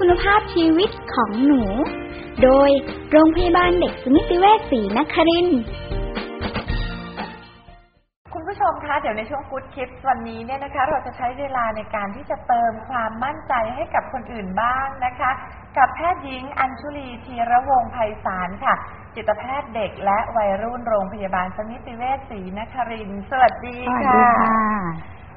คุณภาพชีวิตของหนู โดยโรงพยาบาลเด็กสมิติเวชศรีนครินทร์คุณผู้ชมคะเดี๋ยวในช่วง Good Tips วันนี้เนี่ยนะคะ เราจะใช้เวลาในการที่จะเติมความมั่นใจให้กับคนอื่นบ้างนะคะ กับแพทย์หญิงอัญชุลีธีระวงศ์ไพศาลค่ะ จิตแพทย์เด็กและวัยรุ่นโรงพยาบาลสมิติเวชศรีนครินทร์สวัสดีสวัสค่ะดีค่ะ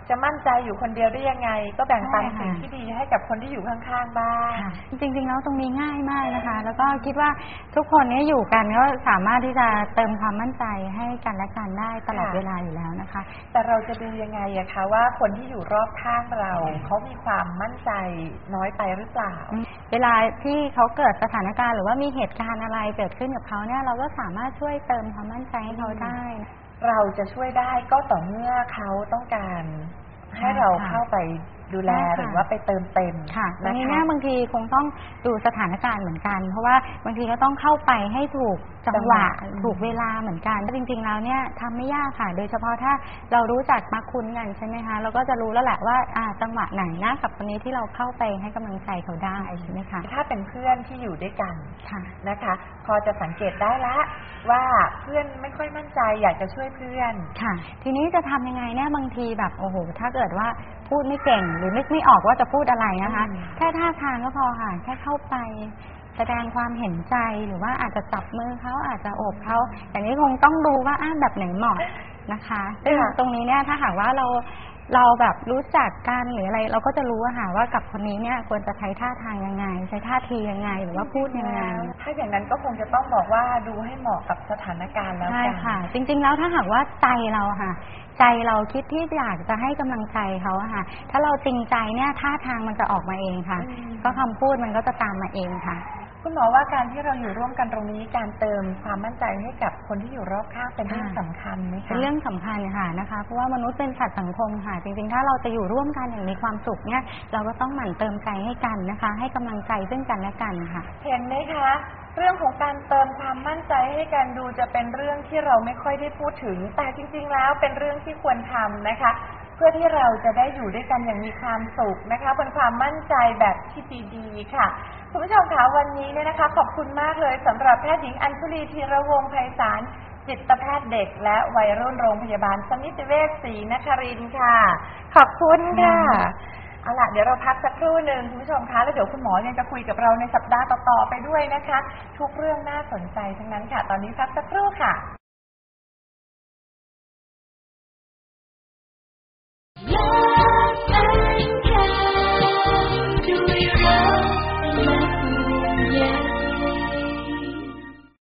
จะมั่นใจอยู่คนเดียวได้ยังไง ก็แบ่งปันใช่ค่ะสิ่งที่ดีให้กับคนที่อยู่ข้างๆบ้างค่ะจริงๆแล้วตรงนี้ง่ายมากนะคะ แล้วก็คิดว่าทุกคนเนี้อยู่กันก็สามารถที่จะเติมความมั่นใจให้กันและกันได้ตลอดค่ะเวลาอยู่แล้วนะคะ แต่เราจะดูยังไงอะคะว่าคนที่อยู่รอบข้างเราเขามีความมั่นใจน้อยไปหรือเปล่า เวลาที่เขาเกิดสถานการณ์หรือว่ามีเหตุการณ์อะไรเกิดขึ้นกับเขาเนี่ยเราก็สามารถช่วยเติมความมั่นใจให้เขาได้นะเราจะช่วยได้ก็ต่อเมื่อเขาต้องการให้ใช่ เราเข้าไป ดูแลใช่ค่ะหรือว่าไปเติมเต็มค่ะตรงนะนี้คะเนี่ยบางทีคงต้องดูสถานการณ์เหมือนกัน เพราะว่าบางทีก็ต้องเข้าไปให้ถูกจังหวะจังหวะถูกเวลาเหมือนกันจริง ๆ แล้วเนี่ยทำไม่ยากค่ะ โดยเฉพาะถ้าเรารู้จักมาคุ้นกันใช่ไหมคะเราก็จะรู้แล้วแหละว่าอ่าจังหวะไหนนะกับคนนี้ที่เราเข้าไปให้กำลังใจเขาได้ใช่ไหมคะถ้าเป็นเพื่อนที่อยู่ด้วยกันค่ะนะคะ พอจะสังเกตได้ละว่าเพื่อนไม่ค่อยมั่นใจอยากจะช่วยเพื่อนค่ะ ทีนี้จะทำยังไงเนี่ยบางทีแบบโอ้โหถ้าเกิดว่าพูดไม่เก่งหรือนึกไม่ออกว่าจะพูดอะไรนะคะอืมแค่ท่าทางก็พอค่ะ แค่เข้าไปแสดงความเห็นใจหรือว่าอาจจะจับมือเขาอาจจะโอบเขาอย่างนี้คงต้องดูว่าอะแบบไหนเหมาะนะคะซึ่งค่ะตรงนี้เนี่ยถ้าหากว่าเรา เราแบบรู้จักกันหรืออะไร เราก็จะรู้อะค่ะว่ากับคนนี้เนี่ยควรจะใช้ท่าทางยังไง ใช้ท่าทียังไงหรือว่าพูดยังไง ถ้าอย่างนั้นก็คงจะต้องบอกว่าดูให้เหมาะกับสถานการณ์แล้วใช่กันค่ะ จริง ๆ แล้วถ้าหากว่าใจเราค่ะ ใจเราคิดที่อยากจะให้กำลังใจเขาอะค่ะ ถ้าเราจริงใจเนี่ยท่าทางมันจะออกมาเองค่ะอืมก็คำพูดมันก็จะตามมาเองค่ะ คุณหมอว่าการที่เราอยู่ร่วมกันตรงนี้การเติมความมั่นใจให้กับคนที่อยู่รอบข้างเป็นเรื่องค่ะสำคัญไหมคะเป็นเรื่องสำคัญค่ะนะคะเพราะว่ามนุษย์เป็นสัตว์สังคมค่ะ จริงๆ ถ้าเราจะอยู่ร่วมกันอย่างมีความสุขเนี่ยเราก็ต้องหมั่นเติมใจให้กันนะคะ ให้กำลังใจซึ่งกันและกันค่ะเห็นไหมคะเรื่องของการเติมความมั่นใจให้กันดูจะเป็นเรื่องที่เราไม่ค่อยได้พูดถึง แต่จริง ๆ แล้วเป็นเรื่องที่ควรทำนะคะ เพื่อที่เราจะได้อยู่ด้วยกันอย่างมีความสุขนะคะบนความมั่นใจแบบที่ดีๆค่ะคุณผู้ชมคะวันนี้เนี่ยนะคะ ขอบคุณมากเลยสำหรับแพทย์หญิงอัญชุลีธีระวงศ์ไพศาลจิตแพทย์เด็ก และวัยรุ่นโรงพยาบาลสมิติเวชศรีนครินทร์ค่ะ ขอบคุณค่ะเอาล่ะเดี๋ยวเราพักสักครู่หนึ่งคุณผู้ชมคะแล้วเดี๋ยวคุณหมอยังจะคุยกับเราในสัปดาห์ต่อๆไปด้วยนะคะ ทุกเรื่องน่าสนใจทั้งนั้นค่ะ ตอนนี้พักสักครู่ค่ะ